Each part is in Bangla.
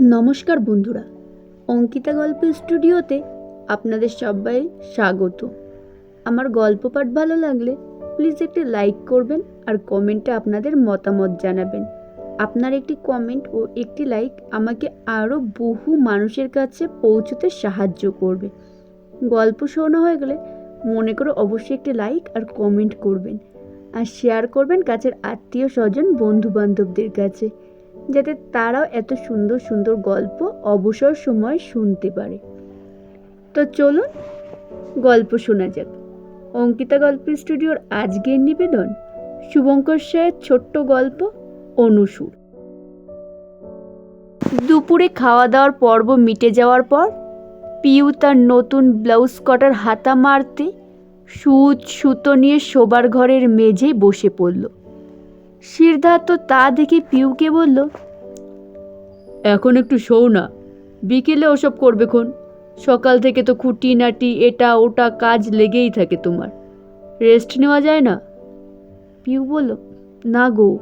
নমস্কার বন্ধুরা, অঙ্কিতা গল্প স্টুডিওতে আপনাদের সবাই স্বাগত। আমার গল্প পাঠ ভালো লাগলে প্লিজ একটি লাইক করবেন আর কমেন্টে আপনাদের মতামত জানাবেন। আপনার একটি কমেন্ট ও একটি লাইক আমাকে আরও বহু মানুষের কাছে পৌঁছতে সাহায্য করবে। গল্প শোনা হয়ে গেলে মনে করে অবশ্যই একটি লাইক আর কমেন্ট করবেন। আর শেয়ার করবেন কাছের আত্মীয় স্বজন বন্ধু বান্ধবদের কাছে। যাতে তারাও এত সুন্দর সুন্দর গল্প অবসর সময় শুনতে পারে। তো চলুন গল্প শোনা যাক। অঙ্কিতা গল্প স্টুডিওর আজকের নিবেদন শুভঙ্কর সায়ের ছোট্ট গল্প অনুসুর। দুপুরে খাওয়া দাওয়ার পর্ব মিটে যাওয়ার পর পিউ তার নতুন ব্লাউজ কটার হাতা মারতে সুচ সুতো নিয়ে শোবার ঘরের মেঝেই বসে পড়ল। সিদ্ধার্থ তা দেখে পিউকে বলল এখন একটু শোও না বিকেলে ওসব করবে খন। সকাল থেকে তো খুঁটি নাটি এটা ওটা কাজ লেগেই থাকে তোমার। রেস্ট নেওয়া যায় না? পিউ বলল না গো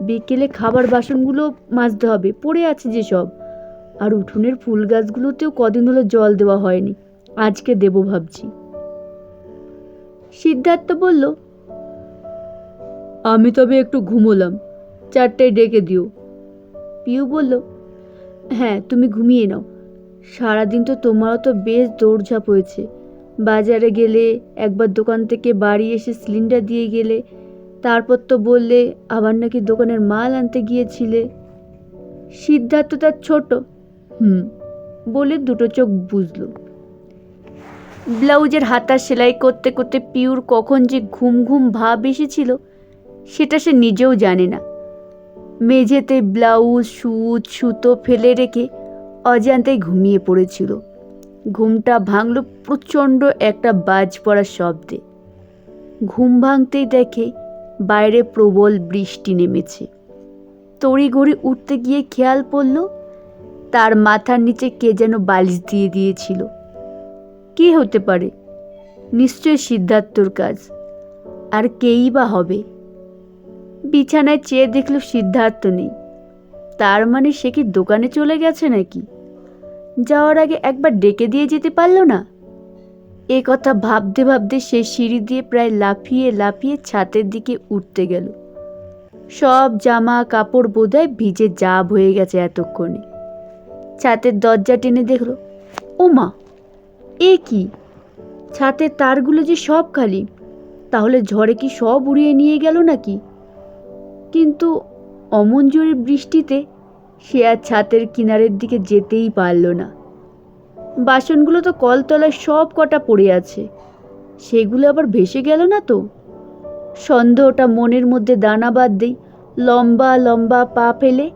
বিকেলে খাবার বাসনগুলো মাজতে হবে পড়ে আছে যে সব। আর উঠোনের ফুল গাছগুলোতেও কদিন হলো জল দেওয়া হয়নি আজকে দেবো ভাবছি। সিদ্ধার্থ বলল আমি তবে একটু ঘুমোলাম। চারটায় ডেকে দিও। পিউ বলল হ্যাঁ তুমি ঘুমিয়ে নাও। সারাদিন তো তোমারও তো বেশ দৌড়ঝাঁপ হয়েছে। বাজারে গেলে, একবার দোকান থেকে বাড়ি এসে সিলিন্ডার দিয়ে গেলে, তারপর তো বললে আবার নাকি দোকানের মাল আনতে গিয়েছিলে। সিদ্ধার্থ তার ছোট, হুম, বলে দুটো চোখ বুঝলো ব্লাউজের হাতা সেলাই করতে করতে পিউর কখন যে ঘুম ঘুম ভাব এসেছিল সেটা সে নিজেও জানে না। মেঝেতে ব্লাউজ সুচ সুতো ফেলে রেখে অজান্তেই ঘুমিয়ে পড়েছিল। ঘুমটা ভাঙল প্রচণ্ড একটা বাজ পড়ার শব্দে। ঘুম ভাঙতেই দেখে বাইরে প্রবল বৃষ্টি নেমেছে। তড়িঘড়ি উঠতে গিয়ে খেয়াল পড়ল, তার মাথার নিচে কে যেন বালিশ দিয়ে দিয়েছিল। কে হতে পারে? নিশ্চয় সিদ্ধার্থর কাজ। আর কেই বা হবে? বিছানায় চেয়ে দেখল সিদ্ধার্থ নেই। তার মানে সে কি দোকানে চলে গেছে নাকি? যাওয়ার আগে একবার ডেকে দিয়ে যেতে পারল না? এ কথা ভাবতে ভাবতে সে সিঁড়ি দিয়ে প্রায় লাফিয়ে লাফিয়ে ছাতের দিকে উঠতে গেল। সব জামা কাপড় বোধহয় ভিজে জাব হয়ে গেছে এতক্ষণে। ছাতের দরজা টেনে দেখল ও মা এ কি? ছাতের তারগুলো যে সব খালি, তাহলে ঝড়ে কি সব উড়িয়ে নিয়ে গেল নাকি? কিন্তু অমন জোরে বৃষ্টিতে সে আর ছাতের কিনারের দিকে যেতেই পারল না। বাসনগুলো তো কলতলায় সব কটা পড়ে আছে। সেগুলো আবার ভেসে গেল না তো? সন্দেহটা মনের মধ্যে দানা বাদ দেই লম্বা লম্বা পা ফেলে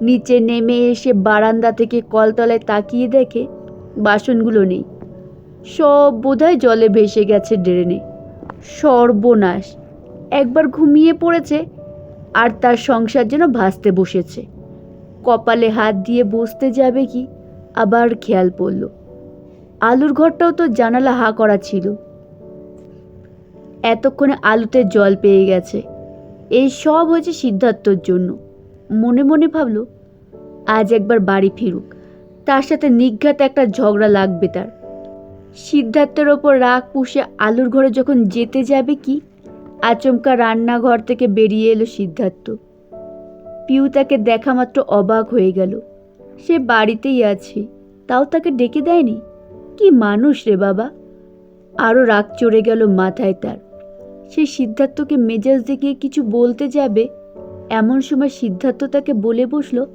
নিচে নেমে এসে বারান্দা থেকে কলতলায় তাকিয়ে দেখে বাসনগুলো নেই। সব বোধহয় জলে ভেসে গেছে ড্রেনে। সর্বনাশ। একবার ঘুমিয়ে পড়েছে আর তার সংসার যেন ভাসতে বসেছে। কপালে হাত দিয়ে বসতে যাবে কি? আবার খেয়াল পড়ল। আলুর ঘরটাও তো জানালা হা করা ছিল। এতক্ষণে আলুতে জল পেয়ে গেছে। এই সব হয়েছে সিদ্ধার্থর জন্য। মনে মনে ভাবল, আজ একবার বাড়ি ফিরুক। তার সাথে নিঘাত একটা ঝগড়া লাগবে তার। সিদ্ধার্থের ওপর রাগ পুষে আলুর ঘরে যখন যেতে যাবে কি? আচমকা রান্নাঘর থেকে বেরিয়ে এলো সিদ্ধার্থ। পিউ তাকে দেখা মাত্র অবাক হয়ে গেল। সে বাড়িতেই আছে তাও তাকে ডেকে দেয়নি? কি মানুষ রে বাবা! আরও রাগ চড়ে গেল মাথায় তার। সে সিদ্ধার্থকে মেজাজ দেখিয়ে কিছু বলতে যাবে? এমন সময় সিদ্ধার্থ তাকে বলে বসল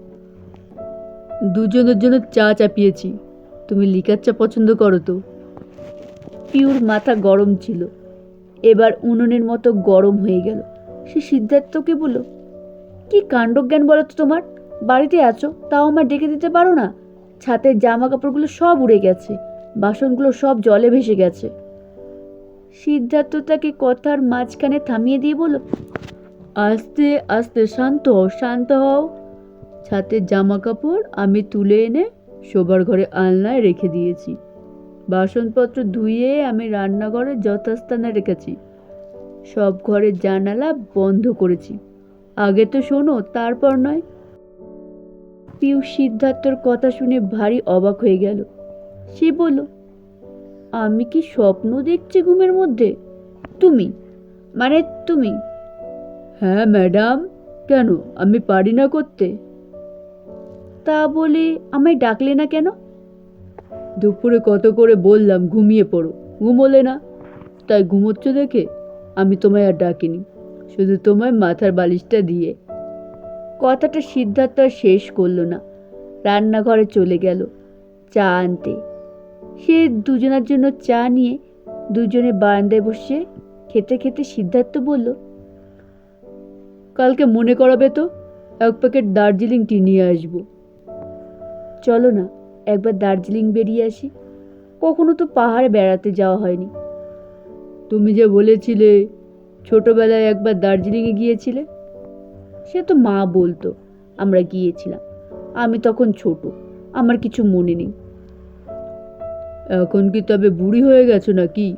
দুজনের জন্য চা চাপিয়েছি। তুমি লিকার চা পছন্দ করো তো? পিউর মাথা গরম ছিল। এবার উনুনের মতো গরম হয়ে গেল। সে সিদ্ধার্থকে বলল, কি কাণ্ডজ্ঞান বলো তো তোমার? বাড়িতে আছো, তাও আমার ডেকে দিতে পারো না? ছাতের জামা কাপড়গুলো সব উড়ে গেছে, বাসনগুলো সব জলে ভেসে গেছে। সিদ্ধার্থ তাকে কথার মাঝখানে থামিয়ে দিয়ে বলল, আস্তে আস্তে শান্ত হও শান্ত হও। ছাতের জামা কাপড় আমি তুলে এনে শোবার ঘরে আলনায় রেখে দিয়েছি। বাসনপত্র ধুয়ে আমি রান্নাঘরে যথাস্থানে রেখেছি। সব ঘরের জানালা বন্ধ করেছি। আগে তো শোনো, তারপর নয়। পিউ সিদ্ধার্থর কথা শুনে ভারী অবাক হয়ে গেল। সে বলল, আমি কি স্বপ্ন দেখছি ঘুমের মধ্যে? তুমি? মানে তুমি? হ্যাঁ ম্যাডাম। কেন? আমি পারি না করতে। তা বলে আমায় ডাকলে না কেন? দুপুরে কত করে বললাম, ঘুমিয়ে পড়ো। ঘুমোলে না। তাই ঘুমোচ্ছ দেখে আমি তোমায় আর ডাকিনি, শুধু তোমায় মাথার বালিশটা দিয়ে। কথাটা সিদ্ধার্থ আর শেষ করল না। রান্নাঘরে চলে গেল চা আনতে। সে দুজনের জন্য চা নিয়ে দুজনে বারান্দায় বসে খেতে খেতে সিদ্ধার্থ বলল, কালকে মনে করাবে তো, এক প্যাকেট দার্জিলিং টি নিয়ে আসব। চলো না। একবার দার্জিলিং বেরিয়ে আসি। কখনো তো পাহাড়ে বেড়াতে যাওয়া হয়নি। তুমি যে বলেছিলে ছোটবেলায় একবার দার্জিলিংয়ে গিয়েছিলে, সে তো মা বলতো, আমরা গিয়েছিলাম। আমি তখন ছোট, আমার কিছু মনে নেই। এখন কি তবে বুড়ি হয়ে গেছো নাকি?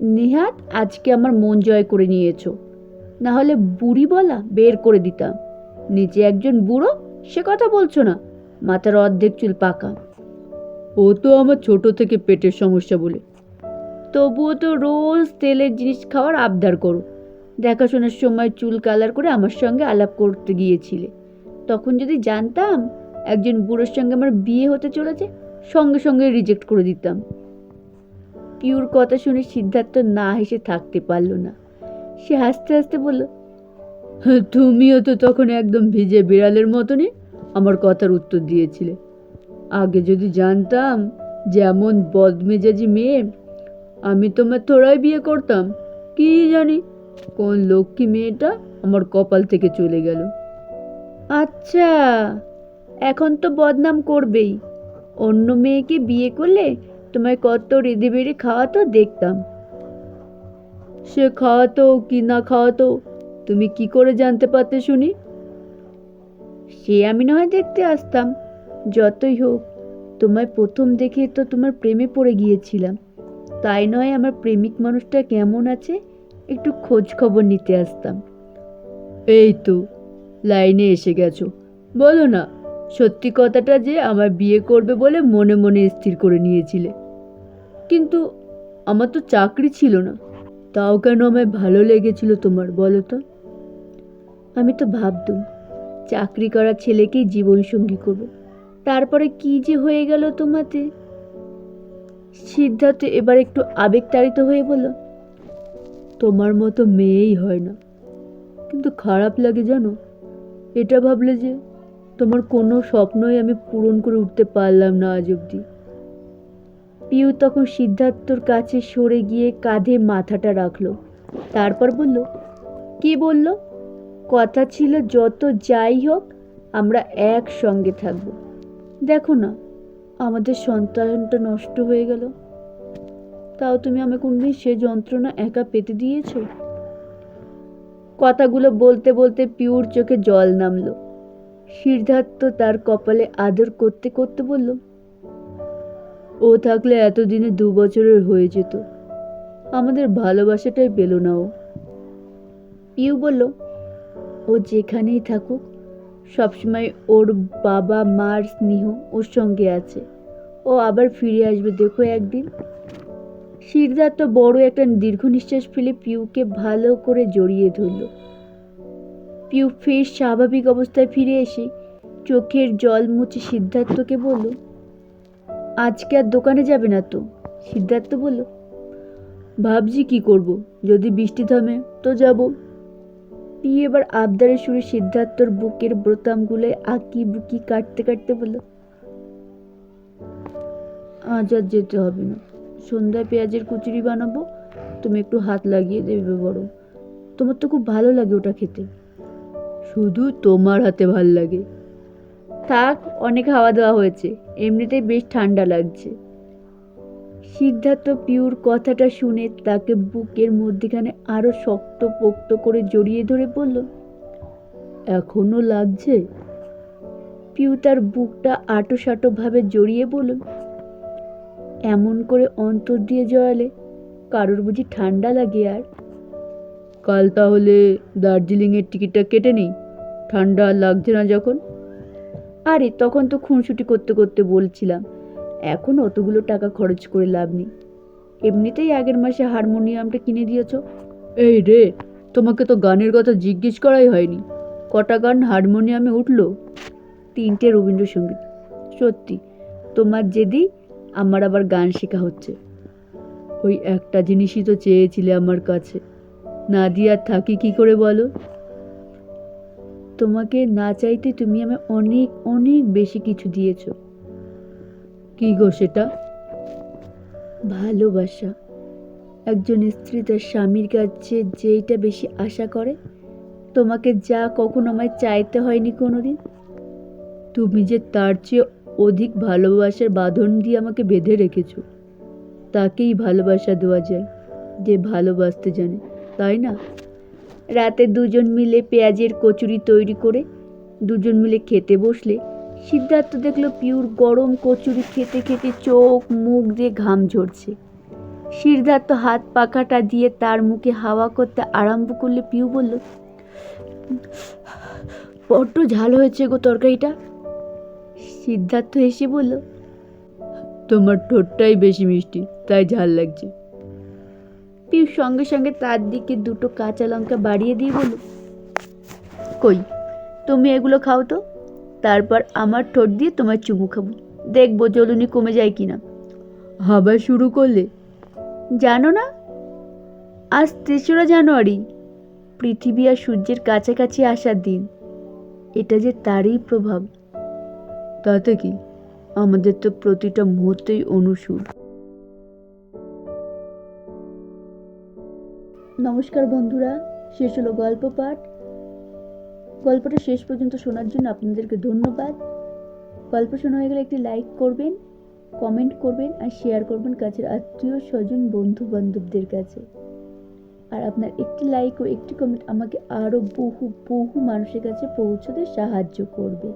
নেহাত, আজকে আমার মন জয় করে নিয়েছো। না হলে বুড়ি বলা বের করে দিতাম। নিজে একজন বুড়ো, সে কথা বলছো না। মাথার অর্ধেক চুল পাকা। ও তো আমার ছোট থেকে পেটের সমস্যা বলে। তবুও তো রোজ তেলের জিনিস খাওয়ার আবদার করো। দেখাশোনার সময় চুল কালার করে আমার সঙ্গে আলাপ করতে গিয়েছিলে। তখন যদি জানতাম একজন বুড়োর সঙ্গে আমার বিয়ে হতে চলেছে সঙ্গে সঙ্গে রিজেক্ট করে দিতাম। পিউর কথা শুনে সিদ্ধার্থ না হেসে থাকতে পারল না। সে হাসতে হাসতে বলল "হ্যাঁ, তুমিও তো তখন একদম ভিজে বিড়ালের মতনই আমার কথার উত্তর দিয়েছিলে। আগে যদি জানতাম যেমন বদমেজাজি মেয়ে, আমি তোমার তোরাই বিয়ে করতাম। কি জানি কোন লক্ষ্মী মেয়েটা আমার কপাল থেকে চলে গেল। আচ্ছা এখন তো বদনাম করবেই। অন্য মেয়েকে বিয়ে করলে তোমায় কত রেঁধে বেড়ে খাওয়াতো দেখতাম। সে খাওয়াতো কি না খাওয়াতো তুমি কি করে জানতে পারতে শুনি? সে আমি নয় দেখতে আসতাম। যতই হোক, তোমায় প্রথম দেখে তো তোমার প্রেমে পড়ে গিয়েছিলাম। তাই নয় আমার প্রেমিক মানুষটা কেমন আছে, একটু খোঁজ খবর নিতে আসতাম। এই তো, লাইনে এসে গেছো। বলো না, সত্যি কথাটা যে আমার বিয়ে করবে বলে মনে মনে স্থির করে নিয়েছিলে। কিন্তু আমার তো চাকরি ছিল না। তাও কেন আমায় ভালো লেগেছিল তোমার, বলো তো? আমি তো ভাবতুম চাকরি করা ছেলেকেই জীবনসঙ্গী করব। তারপরে কি যে হয়ে গেল তোমাতে? সিদ্ধার্থ এবার একটু আবেগতাড়িত হয়ে বলল, তোমার মতো মেয়েই হয় না। কিন্তু খারাপ লাগে জানো? এটা ভাবলে যে তোমার কোনো স্বপ্নই আমি পূরণ করে উঠতে পারলাম না আজ অবধি। পিউ তখন সিদ্ধার্থর কাছে সরে গিয়ে কাঁধে মাথাটা রাখল। তারপর বলল, কি বলল? কথা ছিল যত যাই হোক, আমরা একসঙ্গে থাকব। দেখো না, আমাদের সন্তানটা নষ্ট হয়ে গেল। তাও তুমি আমাকে কোনদিন সে যন্ত্রণা একা পেতে দিয়েছ? কথাগুলো বলতে বলতে পিউর চোখে জল নামলো। সিদ্ধার্থ তার কপালে আদর করতে করতে বলল, ও থাকলে এতদিনে দু বছরের হয়ে যেত। আমাদের ভালোবাসাটাই পেল না ও। পিউ বলল ও যেখানেই থাকুক, সবসময় ওর বাবা মার স্নেহ ওর সঙ্গে আছে। ও আবার ফিরে আসবে, দেখো একদিন। সিদ্ধার্থ বড় একটা দীর্ঘ নিঃশ্বাস ফেলে পিউকে ভালো করে জড়িয়ে ধরল। পিউ ফের স্বাভাবিক অবস্থায় ফিরে এসে চোখের জল মুছে সিদ্ধার্থকে বলল, আজকে আর দোকানে যাবে না তো? সিদ্ধার্থ বলল, ভাবছি কি করব, যদি বৃষ্টি থামে তো যাব। পিউ এবার আবদারের সুরে সিদ্ধার্থর বুকের বোতামগুলো আঁকি বুকি কাটতে কাটতে বলল, আজ আর যেতে হবে না। সন্ধ্যায় পেঁয়াজের কুচুরি বানাবো। তুমি একটু হাত লাগিয়ে দেবে বড় তোমার তো খুব ভালো লাগে ওটা খেতে। শুধু তোমার হাতে ভালো লাগে। থাক, অনেক হাওয়া দেওয়া হয়েছে। এমনিতেই বেশ ঠান্ডা লাগছে। সিদ্ধার্থ পিউর কথাটা শুনে তাকে বুকের মধ্যেখানে আরও শক্ত পোক্ত করে জড়িয়ে ধরে বলল, এখনও লাগছে? পিউ তার বুকটা আটো সাটো ভাবে জড়িয়ে বলল, এমন করে অন্তর দিয়ে জড়ালে কারোর বুঝি ঠান্ডা লাগে আর? কাল তাহলে দার্জিলিংয়ের টিকিটটা কেটে নিই, ঠান্ডা লাগছে না যখন? আরে, তখন তো খুনসুটি করতে করতে বলছিলাম এখন অতগুলো টাকা খরচ করে লাভ নেই। এমনিতেই আগের মাসে হারমোনিয়ামটা কিনে দিয়েছ। এই রে তোমাকে তো গানের কথা জিজ্ঞেস করাই হয়নি। কটা গান হারমোনিয়ামে উঠল? তিনটে রবীন্দ্রসঙ্গীত। সত্যি তোমার যেদি আমার আবার গান শেখা হচ্ছে। ওই একটা জিনিসই তো চেয়েছিলে আমার কাছে। না দিয়ে আর থাকি কি করে বলো? তোমাকে না চাইতে তুমি আমায় অনেক অনেক বেশি কিছু দিয়েছ। কি গো সেটা? ভালোবাসা। একজন স্ত্রী তার স্বামীর কাছে যেইটা বেশি আশা করে তোমাকে যা কখনো আমায় চাইতে হয়নি কোনোদিন। তুমি যে তার চেয়ে অধিক ভালোবাসার বাঁধন দিয়ে আমাকে বেঁধে রেখেছো তাকেই ভালোবাসা দেওয়া যায় যে ভালোবাসতে জানে তাই না? রাতে দুজন মিলে পেঁয়াজের কচুরি তৈরি করে দুজন মিলে খেতে বসলে সিদ্ধার্থ দেখল পিউর গরম কচুরি খেতে খেতে চোখ মুখ দিয়ে ঘাম ঝরছে। সিদ্ধার্থ হাত পাখাটা দিয়ে তার মুখে হাওয়া করতে আরম্ভ করলে পিউ বলল বড্ড ঝাল হয়েছে গো তরকারিটা। সিদ্ধার্থ এসে বলল তোমার ঠোঁটটাই বেশি মিষ্টি তাই ঝাল লাগছে। পিউ সঙ্গে সঙ্গে তার দিকে দুটো কাঁচা লঙ্কা বাড়িয়ে দিয়ে বলল কই তুমি এগুলো খাও তো। তারপর আমার ঠোঁট দিয়ে তোমার চুমু খাব। দেখব জ্বলুনি কমে যায় কি না হাবা শুরু করলে? জানো না? আজ তেসরা জানুয়ারি পৃথিবী আর সূর্যের কাছাকাছি আসার দিন। এটা যে তারই প্রভাব। তাতে কি? আমাদের তো প্রতিটা মুহূর্তেই অনুসুর। নমস্কার বন্ধুরা শেষ হলো গল্প পাঠ। গল্পটা শেষ পর্যন্ত শোনার জন্য আপনাদেরকে ধন্যবাদ। গল্প শোনা হয়ে গেলে একটি লাইক করবেন কমেন্ট করবেন আর শেয়ার করবেন কাছের আত্মীয়, স্বজন বন্ধু বান্ধবদের কাছে। আর আপনার একটি লাইক ও একটি কমেন্ট আমাকে আরও বহু বহু মানুষের কাছে পৌঁছতে সাহায্য করবে।